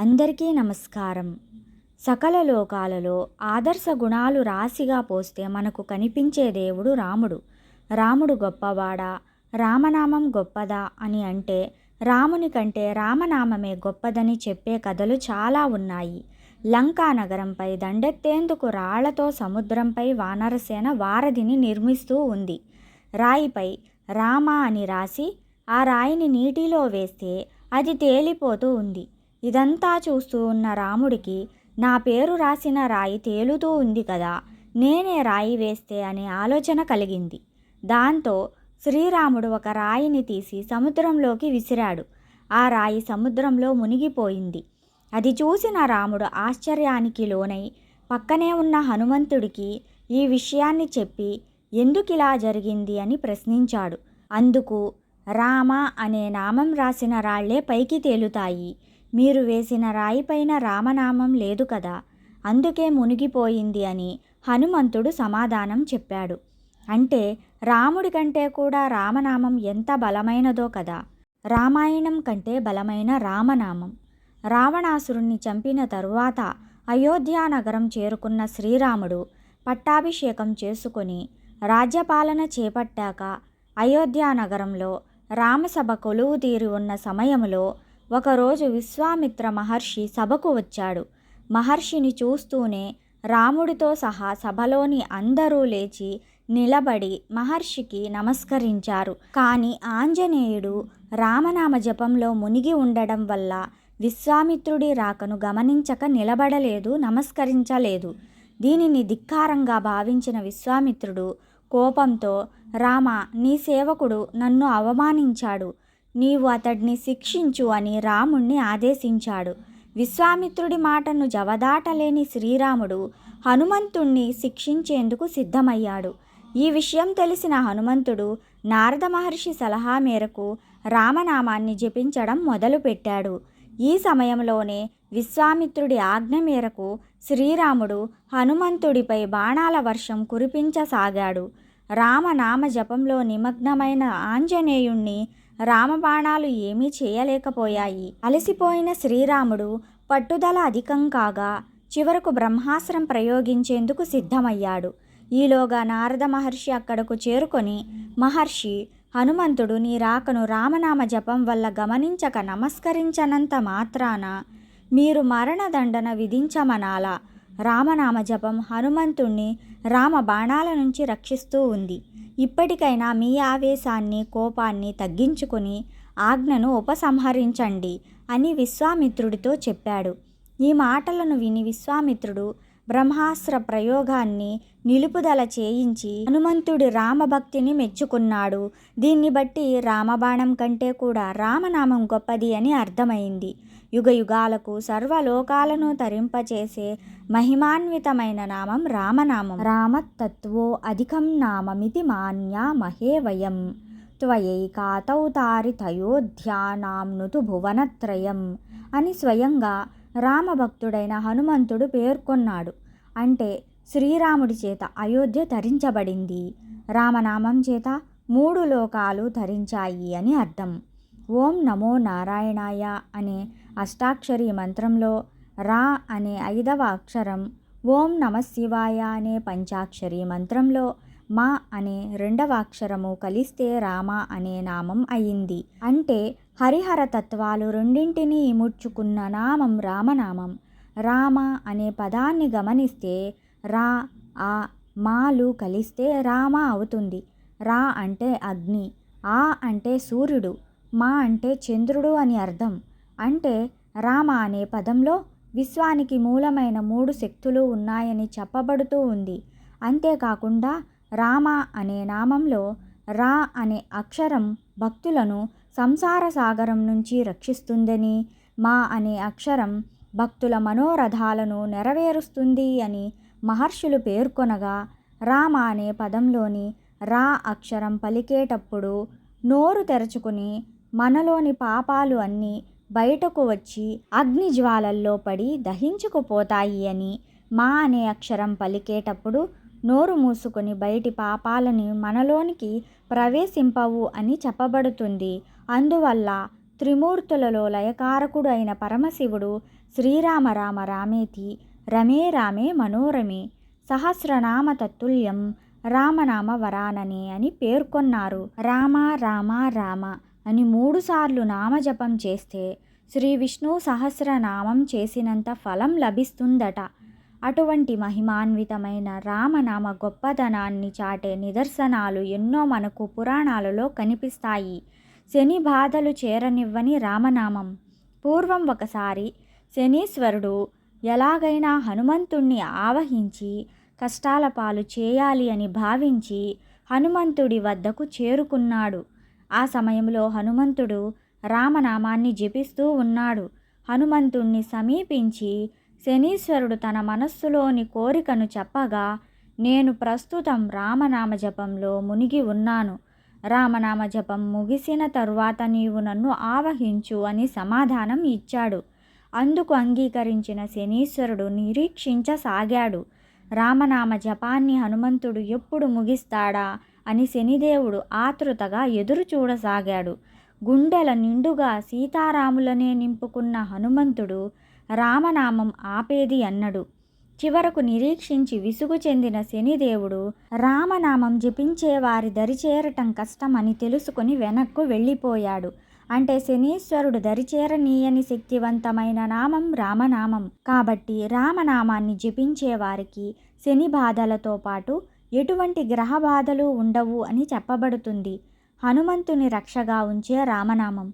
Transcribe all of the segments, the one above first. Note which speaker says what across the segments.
Speaker 1: అందరికీ నమస్కారం. సకల లోకాలలో ఆదర్శ గుణాలు రాశిగా పోస్తే మనకు కనిపించే దేవుడు రాముడు. రాముడు గొప్పవాడా? రామనామం గొప్పదా అని అంటే రాముని కంటే రామనామమే గొప్పదని చెప్పే కథలు చాలా ఉన్నాయి. లంకా నగరంపై దండెత్తేందుకు రాళ్ళతో సముద్రంపై వానరసేన వారధిని నిర్మిస్తూ ఉంది. రాయిపై రామ అని రాసి ఆ రాయిని నీటిలో వేస్తే అది తేలిపోతూ ఉంది. ఇదంతా చూస్తూ ఉన్న రాముడికి నా పేరు రాసిన రాయి తేలుతూ ఉంది కదా నేనే రాయి వేస్తే అనే ఆలోచన కలిగింది. దాంతో శ్రీరాముడు ఒక రాయిని తీసి సముద్రంలోకి విసిరాడు. ఆ రాయి సముద్రంలో మునిగిపోయింది. అది చూసిన రాముడు ఆశ్చర్యానికి లోనై పక్కనే ఉన్న హనుమంతుడికి ఈ విషయాన్ని చెప్పి ఎందుకిలా జరిగింది అని ప్రశ్నించాడు. అందుకు రామ అనే నామం రాసిన రాళ్ళే పైకి తేలుతాయి. మీరు వేసిన రాయిపైన రామనామం లేదు కదా. అందుకే మునిగిపోయింది అని హనుమంతుడు సమాధానం చెప్పాడు. అంటే రాముడి కంటే కూడా రామనామం ఎంత బలమైనదో కదా. రామాయణం కంటే బలమైన రామనామం. రావణాసురుణ్ణి చంపిన తరువాత అయోధ్యానగరం చేరుకున్న శ్రీరాముడు పట్టాభిషేకం చేసుకొని రాజ్యపాలన చేపట్టాక అయోధ్యానగరంలో రామసభ కొలువు తీరి ఉన్న సమయంలో ఒకరోజు విశ్వామిత్ర మహర్షి సభకు వచ్చాడు. మహర్షిని చూస్తూనే రాముడితో సహా సభలోని అందరూ లేచి నిలబడి మహర్షికి నమస్కరించారు. కానీ ఆంజనేయుడు రామనామ జపంలో మునిగి ఉండడం వల్ల విశ్వామిత్రుడి రాకను గమనించక నిలబడలేదు నమస్కరించలేదు. దీనిని ధిక్కారంగా భావించిన విశ్వామిత్రుడు కోపంతో రామ నీ సేవకుడు నన్ను అవమానించాడు. నీవు అతడిని శిక్షించు అని రాముణ్ణి ఆదేశించాడు. విశ్వామిత్రుడి మాటను జవదాటలేని శ్రీరాముడు హనుమంతుణ్ణి శిక్షించేందుకు సిద్ధమయ్యాడు. ఈ విషయం తెలిసిన హనుమంతుడు నారద మహర్షి సలహా మేరకు రామనామాన్ని జపించడం మొదలుపెట్టాడు. ఈ సమయంలోనే విశ్వామిత్రుడి ఆజ్ఞ మేరకు శ్రీరాముడు హనుమంతుడిపై బాణాల వర్షం కురిపించసాగాడు. రామనామ జపంలో నిమగ్నమైన ఆంజనేయుణ్ణి రామబాణాలు ఏమీ చేయలేకపోయాయి. అలసిపోయిన శ్రీరాముడు పట్టుదల అధికం కాగా చివరకు బ్రహ్మాస్త్రం ప్రయోగించేందుకు సిద్ధమయ్యాడు. ఈలోగా నారద మహర్షి అక్కడకు చేరుకొని మహర్షి హనుమంతుడు నీ రాకను రామనామ జపం వల్ల గమనించక నమస్కరించనంత మాత్రాన మీరు మరణదండన విధించమనాలా? రామనామ జపం హనుమంతుణ్ణి రామ బాణాల నుంచి రక్షిస్తూ ఉంది. ఇప్పటికైనా మీ ఆవేశాన్ని కోపాన్ని తగ్గించుకొని ఆజ్ఞను ఉపసంహరించండి అని విశ్వామిత్రుడితో చెప్పాడు. ఈ మాటలను విని విశ్వామిత్రుడు బ్రహ్మాస్త్ర ప్రయోగాన్ని నిలుపుదల చేయించి హనుమంతుడి రామభక్తిని మెచ్చుకున్నాడు. దీన్ని బట్టి రామబాణం కంటే కూడా రామనామం గొప్పది అని అర్థమైంది. యుగ యుగాలకు సర్వలోకాలను తరింపచేసే మహిమాన్వితమైన నామం రామనామం. రామతత్వో అధికం నామమితి మాన్యా మహే వయం. త్వయైకాతౌతారితయోధ్యానాంనుతు భువనత్రయం అని స్వయంగా రామభక్తుడైన హనుమంతుడు పేర్కొన్నాడు. అంటే శ్రీరాముడి చేత అయోధ్య ధరించబడింది రామనామం చేత మూడు లోకాలు ధరించాయి అని అర్థం. ఓం నమో నారాయణాయ అనే అష్టాక్షరి మంత్రంలో రా అనే ఐదవ అక్షరం ఓం నమ శివాయ అనే పంచాక్షరి మంత్రంలో మా అనే రెండవ అక్షరము కలిస్తే రామ అనే నామం అయింది. అంటే హరిహర తత్వాలు రెండింటినీ ఇముడ్చుకున్న నామం రామనామం. రామ అనే పదాన్ని గమనిస్తే రా ఆ మాలు కలిస్తే రామ అవుతుంది. రా అంటే అగ్ని ఆ అంటే సూర్యుడు మా అంటే చంద్రుడు అని అర్థం. అంటే రామ అనే పదంలో విశ్వానికి మూలమైన మూడు శక్తులు ఉన్నాయని చెప్పబడుతూ ఉంది. అంతేకాకుండా రామ అనే నామంలో రా అనే అక్షరం భక్తులను సంసార సాగరం నుంచి రక్షిస్తుందని మా అనే అక్షరం భక్తుల మనోరథాలను నెరవేరుస్తుంది అని మహర్షులు పేర్కొనగా రామ అనే పదంలోని రా అక్షరం పలికేటప్పుడు నోరు తెరుచుకుని మనలోని పాపాలు అన్నీ బయటకు వచ్చి అగ్ని జ్వాలల్లో పడి దహించుకుపోతాయి అని మా అనే అక్షరం పలికేటప్పుడు నోరు మూసుకొని బయటి పాపాలని మనలోనికి ప్రవేశింపవు అని చెప్పబడుతుంది. అందువల్ల త్రిమూర్తులలో లయకారకుడు అయిన పరమశివుడు శ్రీరామ రామ రామేతి రమే రామే మనోరమే సహస్రనామ తత్తుల్యం రామనామ వరాననే అని పేర్కొన్నారు. రామ రామ రామ అని మూడుసార్లు నామజపం చేస్తే శ్రీ విష్ణు సహస్రనామం చేసినంత ఫలం లభిస్తుందట. అటువంటి మహిమాన్వితమైన రామనామ గొప్పతనాన్ని చాటే నిదర్శనాలు ఎన్నో మనకు పురాణాలలో కనిపిస్తాయి. శని బాధలు చేరనివ్వని రామనామం. పూర్వం ఒకసారి శనీశ్వరుడు ఎలాగైనా హనుమంతుణ్ణి ఆవహించి కష్టాల పాలు చేయాలి అని భావించి హనుమంతుడి వద్దకు చేరుకున్నాడు. ఆ సమయంలో హనుమంతుడు రామనామాన్ని జపిస్తూ ఉన్నాడు. హనుమంతుణ్ణి సమీపించి శనీశ్వరుడు తన మనస్సులోని కోరికను చెప్పగా నేను ప్రస్తుతం రామనామ జపంలో మునిగి ఉన్నాను. రామనామ జపం ముగిసిన తరువాత నీవు నన్ను ఆవహించు అని సమాధానం ఇచ్చాడు. అందుకు అంగీకరించిన శనీశ్వరుడు నిరీక్షించసాగాడు. రామనామ జపాన్ని హనుమంతుడు ఎప్పుడు ముగిస్తాడా అని శనిదేవుడు ఆతృతగా ఎదురు చూడసాగాడు. గుండెల నిండుగా సీతారాములనే నింపుకున్న హనుమంతుడు రామనామం ఆపేది అన్నడు. చివరకు నిరీక్షించి విసుగు చెందిన శనిదేవుడు రామనామం జపించే వారి దరిచేరటం కష్టమని తెలుసుకుని వెనక్కు వెళ్ళిపోయాడు. అంటే శనీశ్వరుడు దరిచేరనీయని శక్తివంతమైన నామం రామనామం. కాబట్టి రామనామాన్ని జపించే వారికి శని బాధలతో పాటు ఎటువంటి గ్రహ బాధలు ఉండవు అని చెప్పబడుతుంది. హనుమంతుని రక్షగా ఉంచే రామనామం.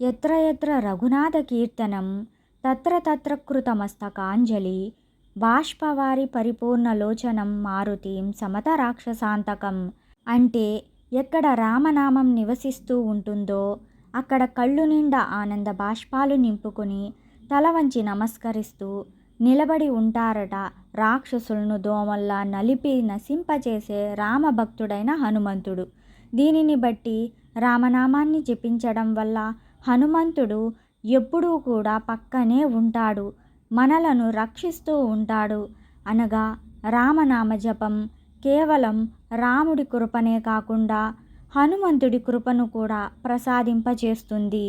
Speaker 1: ఎత్ర ఎత్ర రఘునాథ కీర్తనం తత్ర తత్ర కృతమస్తకాంజలి బాష్పవారి పరిపూర్ణలోచనం మారుతీం సమత రాక్షసాంతకం. అంటే ఎక్కడ రామనామం నివసిస్తూ ఉంటుందో అక్కడ కళ్ళు నిండా ఆనంద బాష్పాలు నింపుకుని తల వంచి నమస్కరిస్తూ నిలబడి ఉంటారట రాక్షసులను దోమల్లా నలిపి నశింపచేసే రామభక్తుడైన హనుమంతుడు. దీనిని బట్టి రామనామాన్ని జపించడం వల్ల హనుమంతుడు ఎప్పుడూ కూడా పక్కనే ఉంటాడు మనలను రక్షిస్తూ ఉంటాడు అనగా రామనామ జపం కేవలం రాముడి కృపనే కాకుండా హనుమంతుడి కృపను కూడా ప్రసాదింపచేస్తుంది